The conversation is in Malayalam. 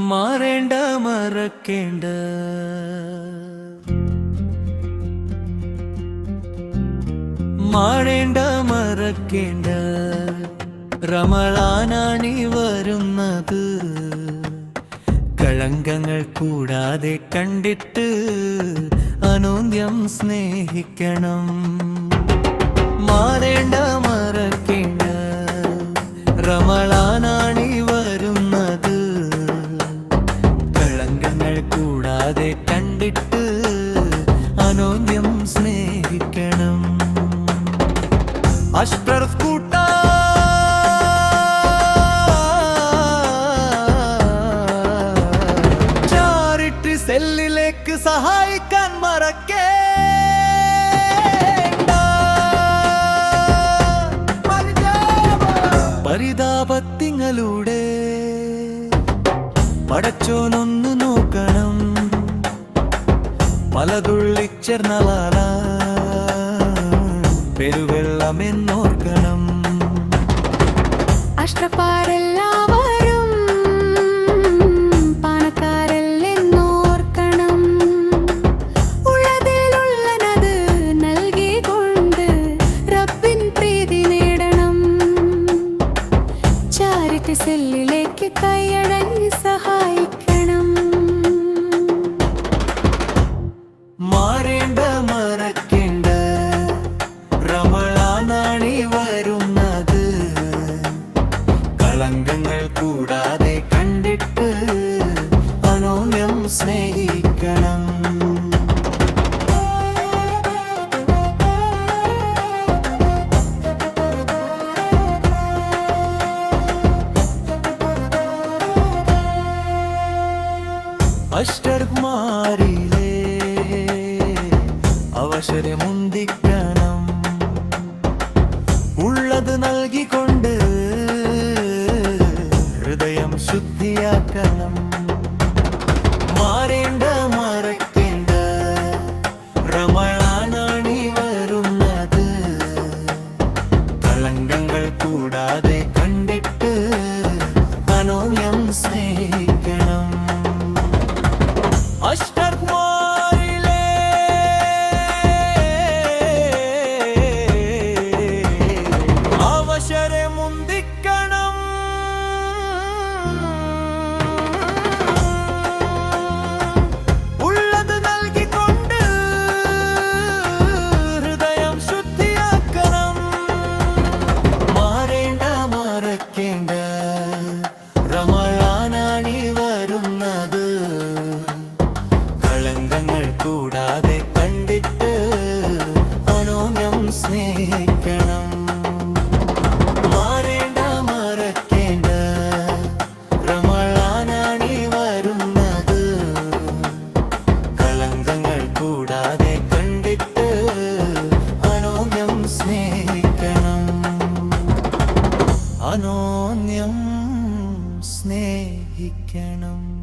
മാറേണ്ട മറക്കേണ്ട. മാറേണ്ട മറക്കേണ്ട. റമളാനാണി വരുന്നത്. കളങ്കങ്ങൾ കൂടാതെ കണ്ടിട്ട് അനൂന്യം സ്നേഹിക്കണം. മാറേണ്ട സെല്ലിലേക്ക് സഹായിക്കാൻ മറക്കേ പരിതാപത്തിങ്ങളുടെ പടച്ചോനൊന്ന് നോക്കണം. പലതുള്ളിച്ചേർന്നവാല പെരുവെള്ളമെന്നോർക്കണം. അഷ്ടപ്പാരെല്ലാവരും കൂടാതെ കണ്ടിട്ട് അനോന്യം സ്നേഹിക്കണം. അഷ്ടർമാരിലേ അവസരമുന്തിക്കണം കളങ്കങ്ങൾ കൂടാതെ കണ്ടിട്ട് അനോന്യം സ്നേഹിക്കണം.